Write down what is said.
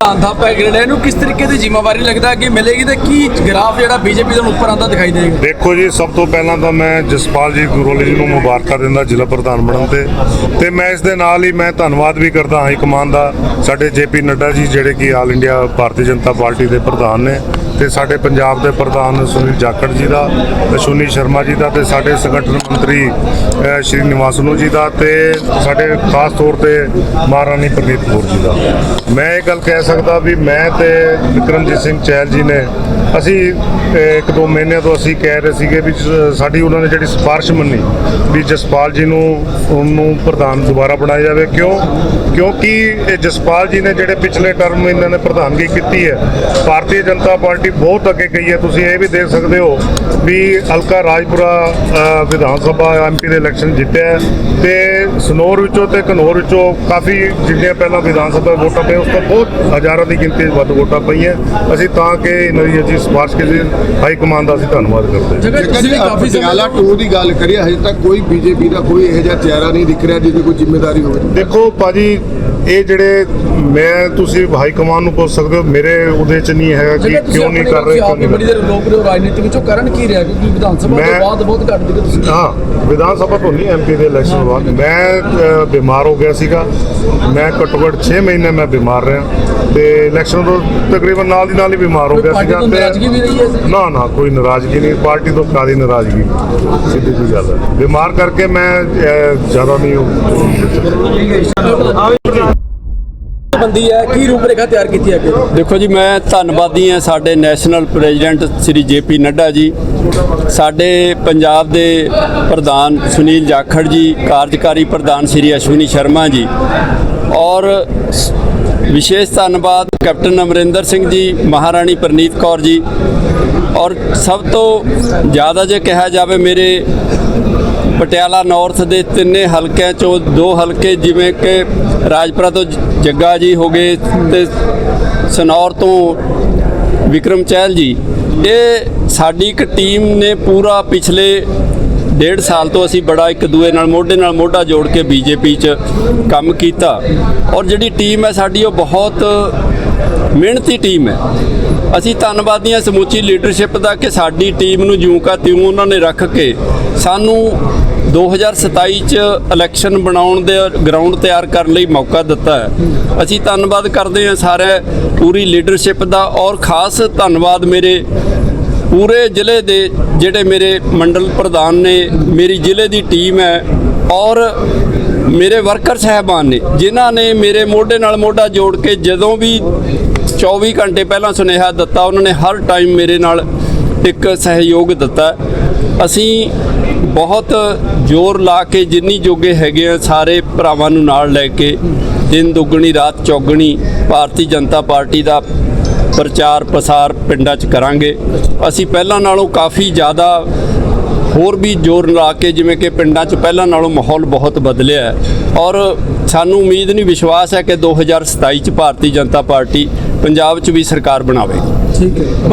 ਪ੍ਰਧਾਨ ਦਾ ਪੈਕੇਟ ਹੈ ਇਹਨੂੰ ਕਿਸ ਤਰੀਕੇ ਦੀ ਜ਼ਿੰਮੇਵਾਰੀ ਲੱਗਦਾ ਕਿ ਮਿਲੇਗੀ ਤੇ ਕੀ ਗ੍ਰਾਫ ਜਿਹੜਾ ਬੀਜੇਪੀ ਦਾ ਉੱਪਰ ਆਂਦਾ ਦਿਖਾਈ ਦੇਗਾ ਦੇਖੋ ਜੀ, ਸਭ ਤੋਂ ਪਹਿਲਾਂ ਤਾਂ ਮੈਂ ਜਸਪਾਲ ਜੀ ਗੁਰੋਲੀ ਜੀ ਨੂੰ ਮੁਬਾਰਕਾਂ ਦਿੰਦਾ ਜ਼ਿਲ੍ਹਾ ਪ੍ਰਧਾਨ ਬਣਨ ਤੇ। ਤੇ ਮੈਂ ਇਸ ਦੇ ਨਾਲ ਹੀ ਮੈਂ ਧੰਨਵਾਦ ਵੀ ਕਰਦਾ ਹਾਈ ਕਮਾਨ ਦਾ, ਸਾਡੇ ਜੇਪੀ ਨੱਡਾ ਜੀ, ਜਿਹੜੇ ਕਿ all India, Bharatiya Janata party ਦੇ ਪ੍ਰਧਾਨ ਨੇ। ਤੇ ਸਾਡੇ ਪੰਜਾਬ ਦੇ ਪ੍ਰਧਾਨ ਸੁਨੀਲ ਜਾਖੜ ਜੀ ਦਾ ਅਸ਼ਵਨੀ ਸ਼ਰਮਾ ਜੀ ਦਾ ਤੇ ਸਾਡੇ ਸੰਗਠਨ ਮੰਤਰੀ ਅਹ, ਸ਼੍ਰੀ ਨਿਵਾਸਨੂ ਜੀ ਦਾ ਤੇ ਸਾਡੇ ਖਾਸ ਤੌਰ ਤੇ ਮਹਾਰਾਣੀ ਪ੍ਰਦੀਪ ਕੌਰ ਜੀ ਦਾ। ਮੈਂ ਇਹ ਗੱਲ ਕਹਿ ਸਕਦਾ ਵੀ ਮੈਂ ਤੇ ਵਿਕਰਮਜੀਤ ਸਿੰਘ ਚਹਿਲ ਜੀ ਨੇ ਅਸੀਂ ਇੱਕ ਦੋ ਮਹੀਨਿਆਂ ਤੋਂ ਅਸੀਂ ਕਹਿ ਰਹੇ ਸੀਗੇ ਵੀ ਸਾਡੀ ਉਹਨਾਂ ਨੇ ਜਿਹੜੀ ਸਿਫਾਰਿਸ਼ ਮੰਨੀ ਵੀ ਜਸਪਾਲ ਜੀ ਨੂੰ ਉਹਨੂੰ ਪ੍ਰਧਾਨ ਦੁਬਾਰਾ ਬਣਾਇਆ ਜਾਵੇ। ਕਿਉਂ? ਕਿਉਂਕਿ ਇਹ ਜਸਪਾਲ ਜੀ ਨੇ ਜਿਹੜੇ ਪਿਛਲੇ ਟਰਮ ਇਹਨਾਂ ਨੇ ਪ੍ਰਧਾਨਗੀ ਕੀਤੀ ਹੈ ਭਾਰਤੀ ਜਨਤਾ ਪਾਰਟੀ ਬਹੁਤ ਅੱਗੇ ਗਈ ਹੈ। ਤੁਸੀਂ ਇਹ ਵੀ ਦੇਖ ਸਕਦੇ ਹੋ ਵੀ ਹਲਕਾ ਰਾਜਪੁਰਾ ਵਿਧਾਨ ਸਭਾ ਐਮਪੀ ਦੇ ਇਲੈਕਸ਼ਨ ਜਿੱਤਿਆ ਹੈ ਤੇ ਸਨੌਰ ਵਿੱਚੋਂ ਤੇ ਘਨੌਰ ਵਿੱਚੋਂ ਕਾਫੀ ਜਿੰਨੀਆਂ ਪਹਿਲਾਂ ਵਿਧਾਨ ਸਭਾ ਵੋਟਾਂ ਪਈਆਂ ਉਸ ਤੋਂ ਬਹੁਤ ਹਜ਼ਾਰਾਂ ਦੀ ਗਿਣਤੀ 'ਚ ਵੱਧ ਵੋਟਾਂ ਪਈਆਂ। ਅਸੀਂ ਤਾਂ ਕਿ ਇਹਨਾਂ ਦੀ ਅਸੀਂ ਸਿਫਾਰਿਸ਼ ਕੀਤੀ ਹਾਈ ਕਮਾਂਡ ਦਾ ਅਸੀਂ ਧੰਨਵਾਦ ਕਰਦੇ ਹਾਂ। ਤੁਸੀਂ ਵੀ ਕਾਫੀ ਸਮੇਂ ਟੂ ਦੀ ਗੱਲ ਕਰੀਏ ਹਜੇ ਤੱਕ ਕੋਈ ਬੀਜੇਪੀ ਦਾ ਕੋਈ ਇਹੋ ਜਿਹਾ ਚਿਹਰਾ ਨਹੀਂ ਦਿਖ ਰਿਹਾ ਜਿਹਦੀ ਕੋਈ ਜ਼ਿੰਮੇਵਾਰੀ ਹੋਵੇ। ਦੇਖੋ ਭਾਜੀ ਇਹ ਜਿਹੜੇ ਮੈਂ ਤੁਸੀਂ ਹਾਈ ਕਮਾਂਡ ਨੂੰ ਪੁੱਛ ਸਕਦੇ ਹੋ ਮੇਰੇ ਉਹਦੇ ਚ ਨਹੀਂ ਹੈਗਾ ਕਿ ਕਿਉਂ ਨਹੀਂ ਕਰ ਰਹੇ ਕਿਉਂ ਹੀ ਬੜੀ ਨਹੀਂ ਦੇਰ ਲੋਕ ਰਹੇ। ਹੋ ਰਾਜਨੀਤੀ ਵਿੱਚੋਂ ਕਰਨ ਕੀ ਰਿਹਾ? ਕਿਉਂਕਿ ਵਿਧਾਨ ਸਭਾ ਤੋਂ ਮੈਂ- ਬਾਅਦ ਬਹੁਤ ਘੱਟ ਦਿਖੇ ਤੁਸੀਂ। ਹਾਂ ਵਿਧਾਨ ਸਭਾ ਤੋਂ ਨਹੀਂ ਐਮਪੀ ਦੇ ਇਲੈਕਸ਼ਨ ਬਾਅਦ। ਮੈਂ ਬਿਮਾਰ ਹੋ ਗਿਆ ਸੀਗਾ। ਮੈਂ ਘੱਟੋ ਘੱਟ 6 ਮਹੀਨੇ ਮੈਂ ਬਿਮਾਰ ਰਿਹਾ। ਤੇ ਇਲੈਕਸ਼ਨ ਤੋਂ ਤਕਰੀਬਨ ਨਾਲ ਦੀ ਨਾਲ ਹੀ ਬਿਮਾਰ ਹੋ ਗਿਆ ਸੀਗਾ। ਤੋਂ ਨਾਰਾਜ਼ਗੀ ਵੀ ਰਹੀ ਹੈ ਇਸ? ਨਾ ਨਾ ਕੋਈ ਨਾਰਾਜ਼ਗੀ ਨਹੀਂ। ਪਾਰਟੀ ਤੋਂ ਕਾਦੀ ਨਾਰਾਜ਼ਗੀ? ਸਿੱਧੀ ਜੀ ਗੱਲ ਹੈ। ਬਿਮਾਰ ਕਰਕੇ ਮੈਂ ਜ਼ਿਆਦਾ ਨਹੀਂ ਬੰਦੀ ਹੈ? ਕੀ ਰੂਪਰੇਖਾ ਤਿਆਰ ਕੀਤੀ ਹੈ ਅੱਗੇ? ਦੇਖੋ ਜੀ, ਮੈਂ ਧੰਨਵਾਦੀ ਹਾਂ ਸਾਡੇ national president Shri JP Nadda ji. ਸਾਡੇ ਪੰਜਾਬ ਦੇ ਪ੍ਰਧਾਨ ਸੁਨੀਲ ਜਾਖੜ ਜੀ, ਕਾਰਜਕਾਰੀ ਪ੍ਰਧਾਨ ਸ੍ਰੀ ਅਸ਼ਵਨੀ ਸ਼ਰਮਾ ਜੀ। ਔਰ ਵਿਸ਼ੇਸ਼ ਧੰਨਵਾਦ ਕੈਪਟਨ ਅਮਰਿੰਦਰ ਸਿੰਘ ਜੀ, ਮਹਾਰਾਣੀ ਪ੍ਰਨੀਤ ਕੌਰ ਜੀ। ਔਰ ਸਭ ਤੋਂ ਜ਼ਿਆਦਾ ਜੇ ਕਿਹਾ ਜਾਵੇ ਮੇਰੇ ਪਟਿਆਲਾ ਨਾਰਥ ਦੇ ਤਿੰਨੇ ਹਲਕਿਆਂ ਚੋਂ ਦੋ ਹਲਕੇ ਜਿਵੇਂ ਕਿ ਰਾਜਪੁਰਾ ਤੋਂ ਜੱਗਾ ਜੀ ਹੋ ਗਏ ਤੇ ਸਨੌਰ ਤੋਂ ਵਿਕਰਮ ਚਹਿਲ ਜੀ। ਇਹ ਸਾਡੀ ਇੱਕ ਟੀਮ ਨੇ ਪੂਰਾ ਪਿਛਲੇ ਡੇਢ ਸਾਲ ਤੋਂ ਅਸੀਂ ਬੜਾ ਇੱਕ ਦੂਏ ਨਾਲ ਮੋਢੇ ਨਾਲ ਮੋਢਾ ਜੋੜ ਕੇ ਬੀਜੇਪੀ 'ਚ ਕੰਮ ਕੀਤਾ। ਔਰ ਜਿਹੜੀ ਟੀਮ ਹੈ ਸਾਡੀ ਉਹ ਬਹੁਤ ਮਿਹਨਤੀ ਟੀਮ ਹੈ। ਅਸੀਂ ਧੰਨਵਾਦੀ ਹਾਂ ਸਮੁੱਚੀ ਲੀਡਰਸ਼ਿਪ ਦਾ ਕਿ ਸਾਡੀ ਟੀਮ ਨੂੰ ਜਿਉਂ ਕਾ ਤਿਉਂ ਉਹਨਾਂ ਨੇ ਰੱਖ ਕੇ ਸਾਨੂੰ 2027 ਚ ਇਲੈਕਸ਼ਨ ਬਣਾਉਣ ਦੇ ਗਰਾਊਂਡ ਤਿਆਰ ਕਰਨ ਲਈ ਮੌਕਾ ਦਿੱਤਾ ਹੈ। ਅਸੀਂ ਧੰਨਵਾਦ ਕਰਦੇ ਹਾਂ ਸਾਰੇ ਪੂਰੀ ਲੀਡਰਸ਼ਿਪ ਦਾ ਔਰ ਖਾਸ ਧੰਨਵਾਦ ਮੇਰੇ ਪੂਰੇ ਜ਼ਿਲ੍ਹੇ ਦੇ ਜਿਹੜੇ ਮੇਰੇ ਮੰਡਲ ਪ੍ਰਧਾਨ ਨੇ, ਮੇਰੀ ਜ਼ਿਲ੍ਹੇ ਦੀ ਟੀਮ ਹੈ ਔਰ ਮੇਰੇ ਵਰਕਰ ਸਹਿਬਾਨ ਨੇ, ਜਿਨ੍ਹਾਂ ਨੇ ਮੇਰੇ ਮੋਢੇ ਨਾਲ ਮੋਢਾ ਜੋੜ ਕੇ ਜਦੋਂ ਵੀ 24 ਘੰਟੇ ਪਹਿਲਾਂ ਸੁਨੇਹਾ ਦਿੱਤਾ, ਉਹਨਾਂ ਨੇ ਹਰ ਟਾਈਮ ਮੇਰੇ ਨਾਲ ਇੱਕ ਸਹਿਯੋਗ ਦਿੱਤਾ ਅਸੀਂ ਬਹੁਤ ਜ਼ੋਰ ਲਾ ਕੇ ਜਿੰਨੀ ਜੋਗੇ ਹੈਗੇ ਆ, ਸਾਰੇ ਭਰਾਵਾਂ ਨੂੰ ਨਾਲ ਲੈ ਕੇ ਦਿਨ ਦੁੱਗਣੀ, ਰਾਤ ਚੌਗਣੀ ਭਾਰਤੀ ਜਨਤਾ ਪਾਰਟੀ ਦਾ ਪ੍ਰਚਾਰ ਪ੍ਰਸਾਰ ਪਿੰਡਾਂ 'ਚ ਕਰਾਂਗੇ। ਅਸੀਂ ਪਹਿਲਾਂ ਨਾਲੋਂ ਕਾਫੀ ਜ਼ਿਆਦਾ ਹੋਰ ਵੀ ਜ਼ੋਰ ਲਾ ਕੇ ਜਿਵੇਂ ਕਿ ਪਿੰਡਾਂ 'ਚ ਪਹਿਲਾਂ ਨਾਲੋਂ ਮਾਹੌਲ ਬਹੁਤ ਬਦਲਿਆ ਹੈ। ਔਰ ਸਾਨੂੰ ਉਮੀਦ ਨਹੀਂ, ਵਿਸ਼ਵਾਸ ਹੈ ਕਿ 2027 'ਚ ਭਾਰਤੀ ਜਨਤਾ ਪਾਰਟੀ ਪੰਜਾਬ 'ਚ ਵੀ ਸਰਕਾਰ ਬਣਾਵੇਗੀ ਠੀਕ ਹੈ।